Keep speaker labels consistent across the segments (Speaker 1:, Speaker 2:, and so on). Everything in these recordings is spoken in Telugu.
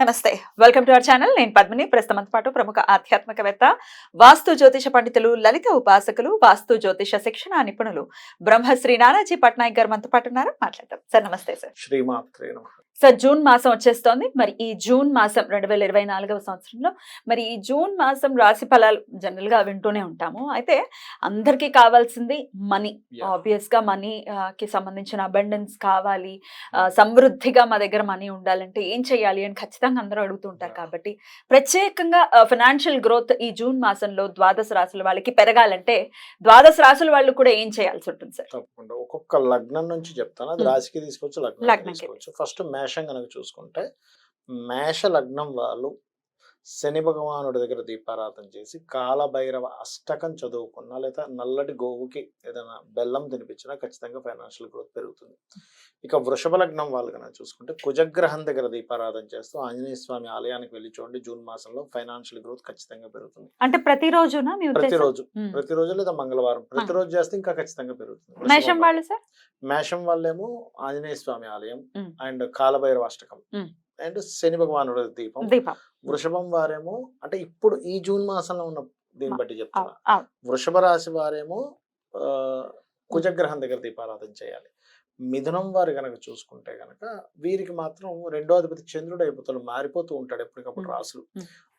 Speaker 1: నమస్తే. వెల్కమ్ టు అవర్ ఛానల్ నేను పద్మిని. ప్రస్తుతం పాటు ప్రముఖ ఆధ్యాత్మికవేత్త వాస్తు జ్యోతిష పండితులు లలిత ఉపాసకులు వాస్తు జ్యోతిష శిక్షణ నిపుణులు బ్రహ్మశ్రీ నానాజీ పట్నాయక్ గారు మనతో పాటు ఉన్నారు. మాట్లాడతాం సార్ నమస్తే సార్.
Speaker 2: శ్రీమాత్రే
Speaker 1: సార్ జూన్ మాసం వచ్చేస్తోంది. మరి ఈ జూన్ మాసం రెండు వేల ఇరవై నాలుగవ సంవత్సరంలో మరి ఈ జూన్ మాసం రాశి ఫలాలు జనరల్గా వింటూనే ఉంటాము. అయితే అందరికీ కావాల్సింది మనీ. ఆబ్వియస్గా మనీ కి సంబంధించిన అబండెన్స్ కావాలి. సమృద్ధిగా మా దగ్గర మనీ ఉండాలంటే ఏం చేయాలి అని ఖచ్చితంగా అందరూ అడుగుతుంటారు. కాబట్టి ప్రత్యేకంగా ఫినాన్షియల్ గ్రోత్ ఈ జూన్ మాసంలో ద్వాదశ రాశుల వాళ్ళకి పెరగాలంటే ద్వాదశ రాశుల వాళ్ళు కూడా ఏం చేయాల్సి ఉంటుంది సార్?
Speaker 2: తప్పకుండా. ఒక్కొక్క లగ్నం నుంచి చెప్తాను. అది. రాశికి తీసుకోవచ్చు లగ్నం తీసుకోవచ్చు. ఫస్ట్ మేషం కనుక చూసుకుంటే మేష లగ్నం వాళ్ళు శని భగవానుడి దగ్గర దీపారాధన చేసి కాలభైరవ అష్టకం చదువుకున్నా లేదా నల్లటి గోవుకి ఏదైనా బెల్లం తినిపించినా ఖచ్చితంగా ఫైనాన్షియల్ గ్రోత్ పెరుగుతుంది ఇక వృషభ లగ్నం వాళ్ళు కనుక చూసుకుంటే కుజగ్రహం దగ్గర దీపారాధన చేస్తూ ఆంజనేయ స్వామి ఆలయానికి వెళ్ళి చూడండి జూన్ మాసంలో ఫైనాన్షియల్ గ్రోత్ ఖచ్చితంగా పెరుగుతుంది
Speaker 1: అంటే
Speaker 2: ప్రతిరోజు
Speaker 1: ఉమ్.
Speaker 2: ప్రతిరోజు లేదా మంగళవారం ప్రతిరోజు చేస్తే ఇంకా ఖచ్చితంగా పెరుగుతుంది
Speaker 1: మేషం
Speaker 2: వాళ్ళు.
Speaker 1: వాళ్ళు సార్
Speaker 2: మేషం వాళ్ళేమో ఆంజనేయ స్వామి ఆలయం. And Kalabhairava Ashtakam. అండ్ శని భగవానుడి దీపం
Speaker 1: దీపం
Speaker 2: వృషభం వారేమో అంటే ఇప్పుడు ఈ జూన్ మాసంలో ఉన్న దీన్ని బట్టి చెప్తున్నా. వృషభ రాశి వారేమో కుజగ్రహం దగ్గర దీపారాధన చేయాలి మిథునం వారు గనక చూసుకుంటే గనక వీరికి మాత్రం రెండో అధిపతి చంద్రుడు అయిపోతాడు మారిపోతూ ఉంటాడు ఎప్పటికప్పుడు. రాసులు.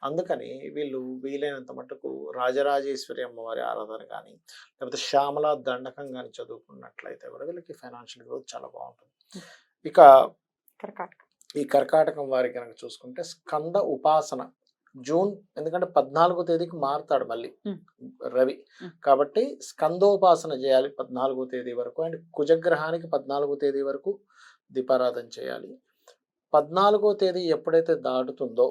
Speaker 2: అందుకని వీళ్ళు వీలైనంత మటుకు రాజరాజేశ్వరి అమ్మవారి ఆరాధన కానీ లేకపోతే శ్యామల దండకం కానీ చదువుకున్నట్లయితే కూడా వీళ్ళకి ఫైనాన్షియల్ గ్రోత్ చాలా బాగుంటుంది. ఇక
Speaker 1: కర్కాటక
Speaker 2: ఈ కర్కాటకం వారికి కనుక చూసుకుంటే స్కంద ఉపాసన. జూన్ ఎందుకంటే పద్నాలుగో తేదీకి మారుతాడు మళ్ళీ. రవి. కాబట్టి స్కందోపాసన చేయాలి పద్నాలుగో తేదీ వరకు. అండ్ కుజగ్రహానికి పద్నాలుగో తేదీ వరకు దీపారాధన చేయాలి. పద్నాలుగో తేదీ ఎప్పుడైతే దాటుతుందో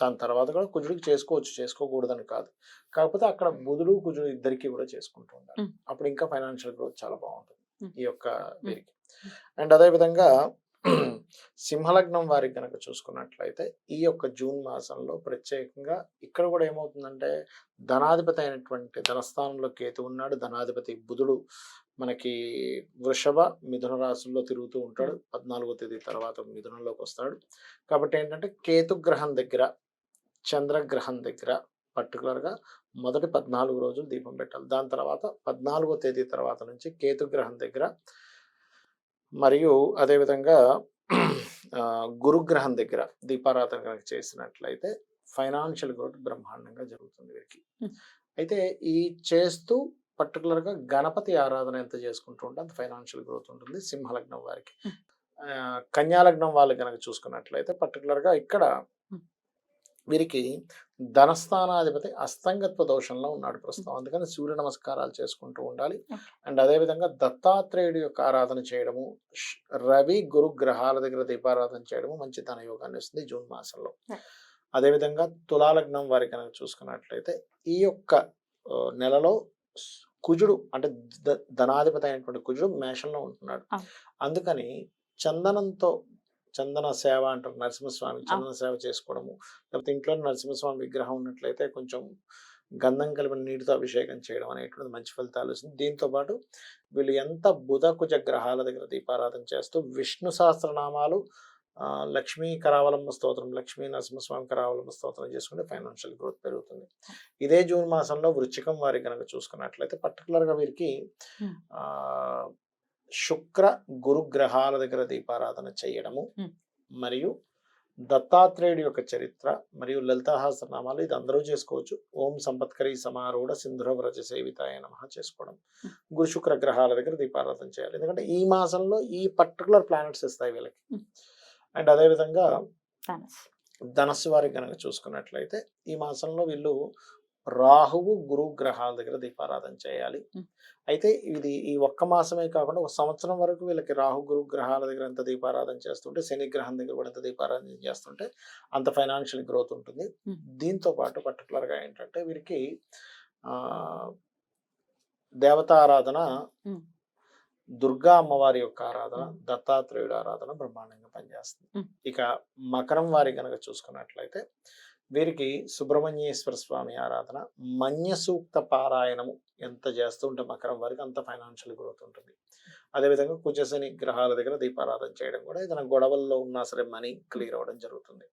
Speaker 2: దాని తర్వాత కూడా కుజుడికి చేసుకోవచ్చు. చేసుకోకూడదని కాదు. కాకపోతే అక్కడ బుధుడు కుజుడు ఇద్దరికి కూడా చేసుకుంటూ ఉండాలి. అప్పుడు ఇంకా ఫైనాన్షియల్ గ్రోత్ చాలా బాగుంటుంది. ఈ యొక్క వీరికి. అండ్ అదేవిధంగా సింహలగ్నం వారికి కనుక చూసుకున్నట్లయితే ఈ యొక్క జూన్ మాసంలో ప్రత్యేకంగా ఇక్కడ కూడా ఏమవుతుందంటే ధనాధిపతి అయినటువంటి ధనస్థానంలో కేతు ఉన్నాడు. ధనాధిపతి బుధుడు మనకి వృషభ మిథున రాశుల్లో తిరుగుతూ ఉంటాడు. పద్నాలుగో తేదీ తర్వాత మిథునంలోకి వస్తాడు. కాబట్టి ఏంటంటే కేతు గ్రహం దగ్గర చంద్రగ్రహం దగ్గర పర్టికులర్గా మొదటి పద్నాలుగు రోజులు దీపం పెట్టాలి. దాని తర్వాత పద్నాలుగో తేదీ తర్వాత నుంచి కేతు గ్రహం దగ్గర మరియు అదేవిధంగా గురుగ్రహం దగ్గర దీపారాధన కనుక చేసినట్లయితే ఫైనాన్షియల్ గ్రోత్ బ్రహ్మాండంగా జరుగుతుంది వీరికి. అయితే ఈ చేస్తూ పర్టికులర్గా గణపతి ఆరాధన ఎంత చేసుకుంటూ ఉంటే అంత ఫైనాన్షియల్ గ్రోత్ ఉంటుంది సింహలగ్నం వారికి కన్యాలగ్నం వాళ్ళు కనుక చూసుకున్నట్లయితే పర్టికులర్గా ఇక్కడ. వీరికి ధనస్థానాధిపతి అస్తంగత్వ దోషంలో ఉన్నాడు ప్రస్తుతం. అందుకని సూర్య నమస్కారాలు చేసుకుంటూ ఉండాలి. అండ్ అదేవిధంగా దత్తాత్రేయుడి యొక్క ఆరాధన చేయడము రవి గురు గ్రహాల దగ్గర దీపారాధన చేయడము మంచి ధన యోగాన్ని ఇస్తుంది జూన్ మాసంలో. అదేవిధంగా తులాలగ్నం వారి కనుక చూసుకున్నట్లయితే ఈ యొక్క నెలలో కుజుడు అంటే ధనాధిపతి అయినటువంటి కుజుడు మేషంలో ఉంటున్నాడు. అందుకని చందనంతో చందన సేవ అంటారు నరసింహస్వామి చందన సేవ చేసుకోవడము. లేకపోతే ఇంట్లో నరసింహస్వామి విగ్రహం ఉన్నట్లయితే కొంచెం గంధం కలిపిన నీటితో అభిషేకం చేయడం అనేటువంటి మంచి ఫలితాలు వస్తుంది దీంతో పాటు వీళ్ళు ఎంత బుధ కుజ గ్రహాల దగ్గర దీపారాధన చేస్తూ విష్ణు సహస్రనామాలు లక్ష్మీ కరావలంబ స్తోత్రం లక్ష్మీ నరసింహస్వామి కరావలంబ స్తోత్రం చేసుకుంటే ఫైనాన్షియల్ గ్రోత్ పెరుగుతుంది. ఇదే జూన్ మాసంలో వృచ్చికం వారి కనుక చూసుకున్నట్లయితే పర్టికులర్గా వీరికి శుక్ర గురు గ్రహాల దగ్గర దీపారాధన చేయడము. మరియు దత్తాత్రేయుడి యొక్క చరిత్ర మరియు లలితాహాసనామాలు ఇది అందరూ చేసుకోవచ్చు ఓం సంపత్కరి సమారూఢ సింధుర వ్రజ సేవితాయ నమ చేసుకోవడం. గురు శుక్ర గ్రహాల దగ్గర దీపారాధన చేయాలి ఎందుకంటే ఈ మాసంలో ఈ పర్టికులర్ ప్లానెట్స్ ఇస్తాయి వీళ్ళకి. అండ్ అదేవిధంగా
Speaker 1: ధనుసు.
Speaker 2: ధనస్సు వారికి కనుక చూసుకున్నట్లయితే ఈ మాసంలో వీళ్ళు రాహువు గురు గ్రహాల దగ్గర దీపారాధన చేయాలి. అయితే ఇది ఈ ఒక్క మాసమే కాకుండా ఒక సంవత్సరం వరకు వీళ్ళకి రాహు గురు గ్రహాల దగ్గర ఎంత దీపారాధన చేస్తుంటే శని గ్రహం దగ్గర కూడా ఎంత దీపారాధన చేస్తుంటే అంత ఫైనాన్షియల్ గ్రోత్ ఉంటుంది. దీంతో పాటు పర్టికులర్గా ఏంటంటే వీరికి ఆ దేవతారాధన. దుర్గా అమ్మవారి యొక్క ఆరాధన దత్తాత్రేయుడు ఆరాధన బ్రహ్మాండంగా పనిచేస్తుంది. ఇక మకరం వారి గనక చూసుకున్నట్లయితే వీరికి సుబ్రహ్మణ్యేశ్వర స్వామి ఆరాధన మన్య సూక్త పారాయణము ఎంత చేస్తూ ఉంటే మకరం వారికి అంత ఫైనాన్షియల్ గ్రోత్ ఉంటుంది. అదేవిధంగా కుజశని గ్రహాల దగ్గర దీపారాధన చేయడం కూడా ఏదైనా గొడవల్లో ఉన్నా సరే మనీ క్లియర్ అవ్వడం జరుగుతుంది.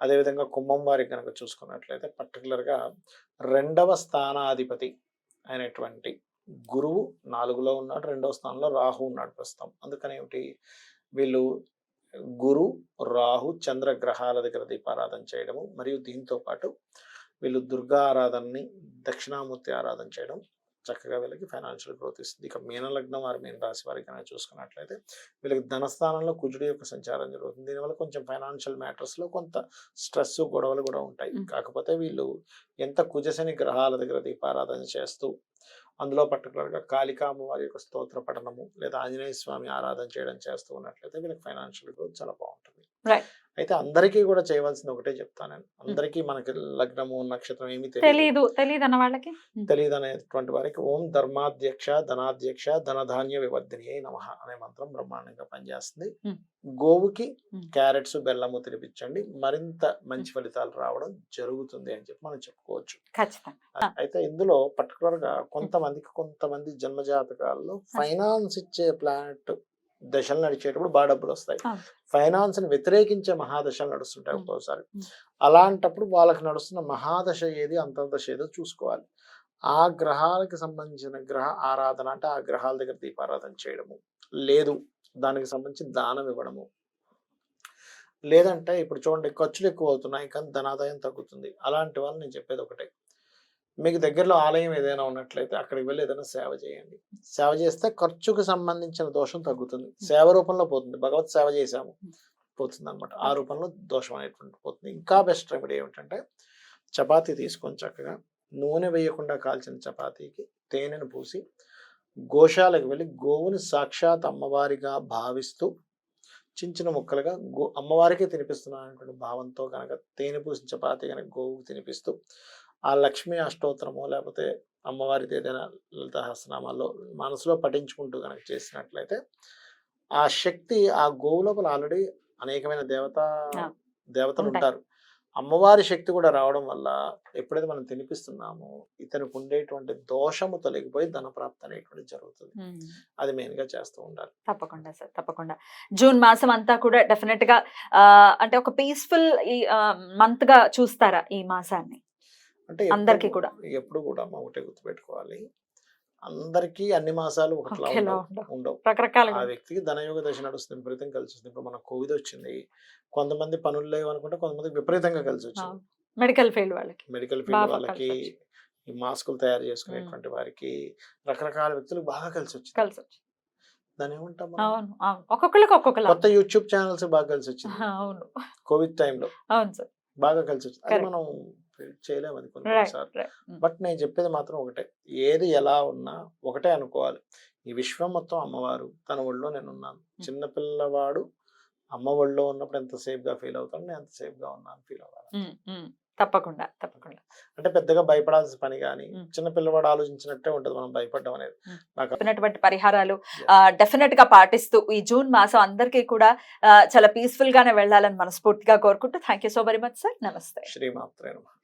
Speaker 2: అదేవిధంగా కుంభం వారికి కనుక చూసుకున్నట్లయితే పర్టికులర్గా రెండవ స్థానాధిపతి అయినటువంటి గురువు నాలుగులో ఉన్నాడు రెండవ స్థానంలో రాహు ఉన్నాడు ప్రస్తుతం. అందుకని ఏమిటి వీళ్ళు గురు రాహు చంద్ర గ్రహాల దగ్గర దీపారాధన చేయడము మరియు దీంతో పాటు వీళ్ళు దుర్గా ఆరాధనని దక్షిణామూర్తి ఆరాధన చేయడం చక్కగా వీళ్ళకి ఫైనాన్షియల్ గ్రోత్ ఇస్తుంది. ఇక మీన లగ్నం వారి మీన రాశి వారికి కనుక చూసుకున్నట్లయితే వీళ్ళకి ధనస్థానంలో కుజుడి యొక్క సంచారం జరుగుతుంది. దీనివల్ల కొంచెం ఫైనాన్షియల్ మ్యాటర్స్లో కొంత స్ట్రెస్ గొడవలు కూడా ఉంటాయి. కాకపోతే వీళ్ళు ఎంత కుజశని గ్రహాల దగ్గర దీపారాధన చేస్తూ అందులో పర్టికులర్గా కాళికా అమ్మవారి యొక్క స్తోత్ర పఠనము లేదా ఆంజనేయ స్వామి ఆరాధన చేయడం చేస్తూ ఉన్నట్లయితే వీళ్ళకి ఫైనాన్షియల్ గ్రోత్ చాలా బాగుంటుంది. అయితే అందరికీ కూడా చేయవలసింది ఒకటే చెప్తాను నేను. అందరికీ మనకి లగ్నము నక్షత్రం ఏమీ తెలియదు
Speaker 1: తెలియదు అన్న వాళ్ళకి?
Speaker 2: తెలియదు అనేటువంటి వారికి ఓం ధర్మాధ్యక్ష ధనాధ్యక్ష ధనధాన్య వివర్ధిని నమ అనే మంత్రం బ్రహ్మాండంగా పనిచేస్తుంది. గోవుకి. క్యారెట్స్ బెల్లము తినిపించండి. మరింత మంచి ఫలితాలు రావడం జరుగుతుంది అని చెప్పి మనం చెప్పుకోవచ్చు. అయితే ఇందులో పర్టికులర్గా కొంతమందికి కొంతమంది జన్మ జాతకాల్లో ఫైనాన్స్ ఇచ్చే ప్లానెట్ దశలు నడిచేటప్పుడు బాగా డబ్బులు వస్తాయి. ఫైనాన్స్ని వ్యతిరేకించే మహాదశలు నడుస్తుంటాయి. ఒక్కోసారి. అలాంటప్పుడు వాళ్ళకి నడుస్తున్న మహాదశ ఏది అంతర్దశ ఏదో చూసుకోవాలి. ఆ గ్రహాలకి సంబంధించిన గ్రహ ఆరాధన అంటే ఆ గ్రహాల దగ్గర దీపారాధన చేయడము. లేదు దానికి సంబంధించి దానం ఇవ్వడము. లేదంటే ఇప్పుడు చూడండి ఖర్చులు ఎక్కువ అవుతున్నాయి కానీ ధనాదాయం తగ్గుతుంది. అలాంటి వాళ్ళు నేను చెప్పేది ఒకటే. మీకు దగ్గరలో ఆలయం ఏదైనా ఉన్నట్లయితే అక్కడికి వెళ్ళి ఏదైనా సేవ చేయండి. సేవ చేస్తే ఖర్చుకు సంబంధించిన దోషం తగ్గుతుంది. సేవ రూపంలో పోతుంది. భగవత్ సేవ చేశాము. పోతుంది అనమాట ఆ రూపంలో దోషం అనేటువంటి పోతుంది. ఇంకా బెస్ట్ రెమెడీ ఏమిటంటే చపాతీ తీసుకొని చక్కగా నూనె వేయకుండా కాల్చిన చపాతీకి తేనెను పూసి గోశాలకు వెళ్ళి గోవుని సాక్షాత్ అమ్మవారిగా భావిస్తూ చిన్న చిన్న ముక్కలుగా గో అమ్మవారికే తినిపిస్తున్నాను అనేటువంటి భావంతో కనుక తేనె పూసిన చపాతీ కనుక గోవుకు తినిపిస్తూ ఆ లక్ష్మీ అష్టోత్తరమో లేకపోతే అమ్మవారిది ఏదైనా లలిత హస్తనామాల్లో మనసులో పఠించుకుంటూ కనుక చేసినట్లయితే ఆ శక్తి ఆ గోవు లోపల ఆల్రెడీ అనేకమైన దేవత దేవతలు. ఉంటారు. అమ్మవారి శక్తి కూడా రావడం వల్ల ఎప్పుడైతే మనం తినిపిస్తున్నామో ఇతనికి ఉండేటువంటి దోషము తొలగిపోయి ధనప్రాప్తి అనేటువంటి జరుగుతుంది. అది మెయిన్గా చేస్తూ ఉండాలి.
Speaker 1: తప్పకుండా సార్ తప్పకుండా. జూన్ మాసం అంతా కూడా డెఫినెట్గా అంటే ఒక పీస్ఫుల్ ఈ మంత్గా చూస్తారా ఈ మాసాన్ని?
Speaker 2: అంటే
Speaker 1: అందరికీ కూడా.
Speaker 2: ఎప్పుడు కూడా అమ్మ ఒకటే గుర్తుపెట్టుకోవాలి. అందరికీ అన్ని మాసాలు ఒకటిలా ఉండవు
Speaker 1: రకరకాలుగా.
Speaker 2: ఆ వ్యక్తికి ధనయోగ దశ నడుస్తుంది విపరీతం కలిసి వస్తుంది ఇప్పుడు మన కోవిడ్ వచ్చింది కొంతమంది పనులు లేవు అనుకుంటే కొంతమంది విపరీతంగా కలిసి వచ్చింది
Speaker 1: మెడికల్ ఫీల్డ్ వాళ్ళకి.
Speaker 2: మెడికల్ ఫీల్డ్ వాళ్ళకి ఈ మాస్కులు తయారు చేసుకునేటువంటి వారికి రకరకాల వ్యక్తులకు బాగా కలిసి వచ్చింది
Speaker 1: కలిసి వచ్చి
Speaker 2: దాని ఏమంటాం
Speaker 1: ఒక్కొక్కరికి
Speaker 2: కొత్త యూట్యూబ్ ఛానల్స్ బాగా కలిసి వచ్చింది
Speaker 1: అవును.
Speaker 2: కోవిడ్ టైంలో.
Speaker 1: అవును సార్.
Speaker 2: బాగా కలిసి వచ్చింది అది. మనం చేయలేము అది కొన్ని
Speaker 1: రైట్
Speaker 2: సార్లు
Speaker 1: రైట్.
Speaker 2: బట్ నేను చెప్పేది మాత్రం ఒకటే. ఏది ఎలా ఉన్నా ఒకటే అనుకోవాలి. ఈ విశ్వం మొత్తం అమ్మవారు. తన ఒళ్ళో నేను ఉన్నాను చిన్న పిల్లవాడు అమ్మ ఒళ్ళో ఉన్నప్పుడు ఎంత సేఫ్గా ఫీల్ అవుతాను నేను ఎంత సేఫ్గా ఉన్నాను ఫీల్ అవ్వాలి
Speaker 1: తప్పకుండా తప్పకుండా.
Speaker 2: అంటే పెద్దగా భయపడాల్సిన పని కానీ
Speaker 1: Mm.
Speaker 2: చిన్న పిల్లవాడు ఆలోచించినట్టే ఉంటుంది మనం భయపడడం అనేది. నాకు
Speaker 1: చెప్పినటువంటి పరిహారాలు డెఫినెట్గా పాటిస్తూ ఈ జూన్ మాసం అందరికీ కూడా చాలా పీస్ఫుల్ గానే వెళ్ళాలని మనస్ఫూర్తిగా కోరుకుంటూ thank you so very much sir. నమస్తే.
Speaker 2: శ్రీమాత్రే